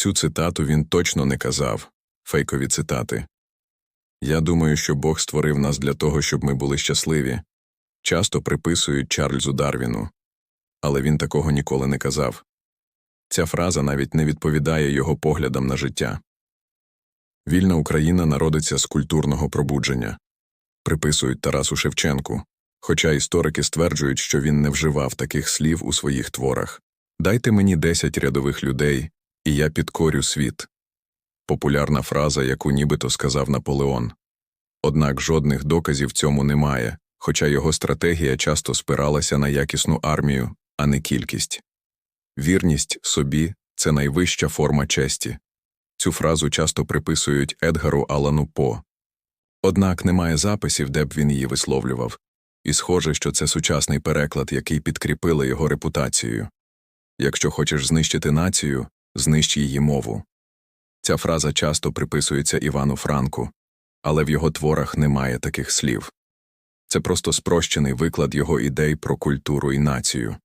Цю цитату він точно не казав фейкові цитати. Я думаю, що Бог створив нас для того, щоб ми були щасливі. Часто приписують Чарльзу Дарвіну, але він такого ніколи не казав. Ця фраза навіть не відповідає його поглядам на життя. Вільна Україна народиться з культурного пробудження, приписують Тарасу Шевченку, хоча історики стверджують, що він не вживав таких слів у своїх творах. Дайте мені десять рядових людей, і я підкорю світ. Популярна фраза, яку нібито сказав Наполеон. Однак жодних доказів цьому немає, хоча його стратегія часто спиралася на якісну армію, а не кількість. Вірність собі це найвища форма честі. Цю фразу часто приписують Едгару Алану По. Однак немає записів, де б він її висловлював, і схоже, що це сучасний переклад, який підкріпили його репутацією. Якщо хочеш знищити націю, знищ її мову. Ця фраза часто приписується Івану Франку, але в його творах немає таких слів. Це просто спрощений виклад його ідей про культуру і націю.